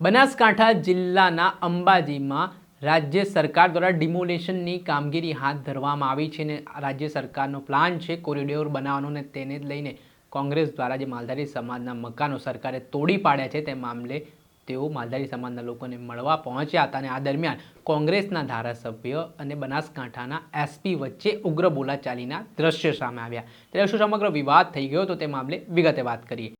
બનાસકાંઠા જિલ્લાના અંબાજીમાં રાજ્ય સરકાર દ્વારા ડિમોલેશનની કામગીરી હાથ ધરવામાં આવી છે અને રાજ્ય સરકારનો પ્લાન છે કોરિડોર બનાવવાનો અને તેને લઈને કોંગ્રેસ દ્વારા જે માલધારી સમાજના મકાનો સરકારે તોડી પાડ્યા છે તે મામલે તેઓ માલધારી સમાજના લોકોને મળવા પહોંચ્યા હતા અને આ દરમિયાન કોંગ્રેસના ધારાસભ્ય અને બનાસકાંઠાના એસપી વચ્ચે ઉગ્ર બોલાચાલીના દ્રશ્ય સામે આવ્યા. ત્યારે શું સમગ્ર વિવાદ થઈ ગયો તો તે મામલે વિગતે વાત કરીએ.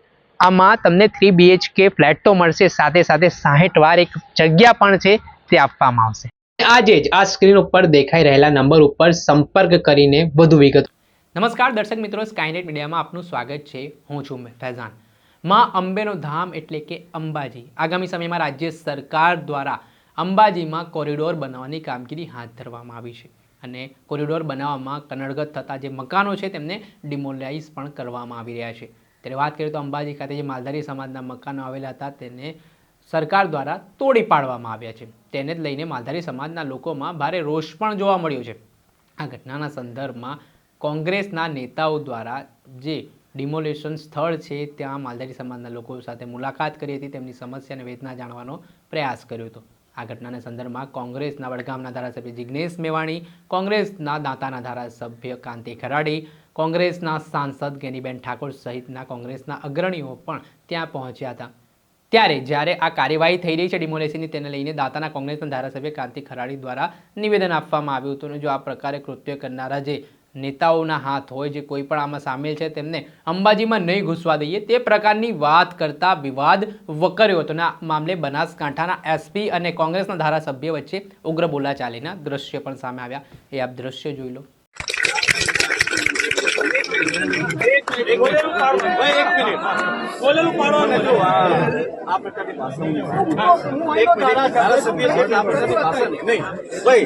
આમાં તમને થ્રી બીએચકે ફ્લેટ તો મળશે, સાથે સાથે સાહીઠ વાર એક જગ્યા પણ છે, તે આપવામાં આવશે. આજે જ આ સ્ક્રીન ઉપર દેખાઈ રહેલા નંબર ઉપર સંપર્ક કરીને વધુ વિગત. નમસ્કાર દર્શક મિત્રો સ્કાયનેટ મીડિયામાં આપનું સ્વાગત છે. હું છું ફૈઝાન. માં અંબેનો ધામ એટલે કે અંબાજી. આગામી સમયમાં રાજ્ય સરકાર દ્વારા અંબાજીમાં કોરિડોર બનાવવાની કામગીરી હાથ ધરવામાં આવી છે. અને કોરિડોર બનાવવામાં કનડગત થતા જે મકાનો છે, તેમને ડિમોલાઇઝ પણ કરવામાં આવી રહ્યા છે. ત્યારે વાત કરીએ તો અંબાજી ખાતે જે માલધારી સમાજના મકાનો આવેલા હતા, તેને સરકાર દ્વારા તોડી પાડવામાં આવ્યા છે. તેને જ લઈને માલધારી સમાજના લોકોમાં ભારે રોષ પણ જોવા મળ્યો છે. આ ઘટનાના સંદર્ભમાં કોંગ્રેસના નેતાઓ દ્વારા જે ડિમોલેશન સ્થળ છે, ત્યાં માલધારી સમાજના લોકો સાથે મુલાકાત કરી હતી, તેમની સમસ્યા અને વેદના જાણવાનો પ્રયાસ કર્યો હતો. આ ઘટનાના સંદર્ભમાં કોંગ્રેસના વડગામના ધારાસભ્ય જિગ્નેશ મેવાણી, કોંગ્રેસના દાંતાના ધારાસભ્ય કાંતિ ખરાડી કોંગ્રેસના સાંસદ ગેનીબેન ઠાકોર સહિતના કોંગ્રેસના અગ્રણીઓ પણ ત્યાં પહોંચ્યા હતા. ત્યારે જ્યારે આ કાર્યવાહી થઈ રહી છે ડિમોલેશનની, તેને લઈને દાતાના કોંગ્રેસના ધારાસભ્ય કાંતિ ખરાડી દ્વારા નિવેદન આપવામાં આવ્યું હતું. અને જો આ પ્રકારે કૃત્ય કરનારા જે નેતાઓના હાથ હોય, જે કોઈ પણ આમાં સામેલ છે, તેમને અંબાજીમાં નહીં ઘૂસવા દઈએ. તે પ્રકારની વાત કરતા વિવાદ વકર્યો હતો. મામલે બનાસકાંઠાના એસપી અને કોંગ્રેસના ધારાસભ્ય વચ્ચે ઉગ્ર બોલાચાલીના દ્રશ્ય પણ સામે આવ્યા. એ આપ દ્રશ્ય જોઈ લો. બોલેલું પાડો ભાઈ એક મિનિટ. બોલેલું પાડો જો. આ આ પ્રકારની ભાષા એક મિનિટ ધારાસભ્ય છે એટલે આ પ્રકારની ભાષા નહીં. નહીં ભાઈ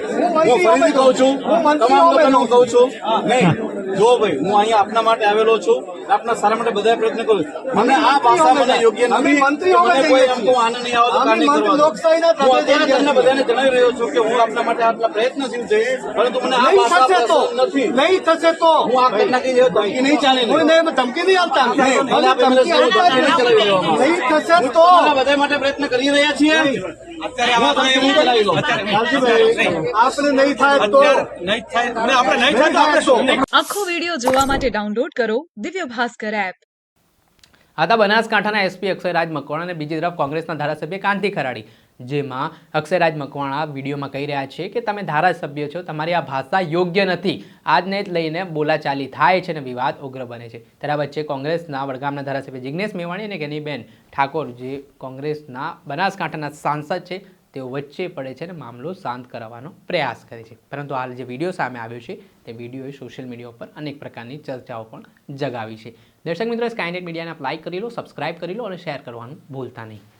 હું ફરીથી કહું છું તમામ લોકોને હું કહું છું નહીં. જો ભાઈ હું અહીંયા આપના માટે આવેલો છું આપના સારા માટે બધા પ્રયત્ન કરું મને આ ભાષા મને યોગ્ય નથી. મને કોઈ એમ નહીં નહીં. હું અત્યારે તમને બધાને જણાવી રહ્યો છું કે હું આપના માટે આટલા પ્રયત્નશીલ છે. પરંતુ મને આ ભાષા તો નથી. નહીં થશે તો. હું આ ઘટના કઈ ધમકી નહીં ચાલે નહીં. કોઈ નહીં ધમકી નહીં આપતા નહીં, થશે તો. બધા માટે પ્રયત્ન કરી રહ્યા છીએ. અત્યારે આ વાત નહીં ચલાવી લો લાલજીભાઈ, આપણે નહીં થાય તો નહીં થાય. આપણે નહીં નહીં થાય. તો આખો વીડિયો જોવા માટે ડાઉનલોડ કરો દિવ્ય ભાસ્કર એપ આ હતા બનાસકાંઠાના એસપી અક્ષયરાજ મકવાણા અને બીજી તરફ કોંગ્રેસના ધારાસભ્ય કાંતિ ખરાડી. જેમાં અક્ષયરાજ મકવાણા વિડીયોમાં કહી રહ્યા છે કે તમે ધારાસભ્ય છો, તમારી આ ભાષા યોગ્ય નથી. આજને જ લઈને બોલાચાલી થાય છે અને વિવાદ ઉગ્ર બને છે. ત્યારે વચ્ચે કોંગ્રેસના વડગામના ધારાસભ્ય જિગ્નેશ મેવાણી અને ગેનીબેન ઠાકોર, જે કોંગ્રેસના બનાસકાંઠાના સાંસદ છે, તેઓ વચ્ચે પડે છે અને મામલો શાંત કરાવવાનો પ્રયાસ કરે છે. પરંતુ હાલ જે વીડિયો સામે આવ્યો છે, તે વિડીયોએ સોશિયલ મીડિયા ઉપર અનેક પ્રકારની ચર્ચાઓ પણ જગાવી છે. દર્શક મિત્રો સ્કાયનેટ મીડિયાને લાઇક કરી લો સબસ્ક્રાઇબ કરી લો અને શેર કરવાનું ભૂલતા નહીં.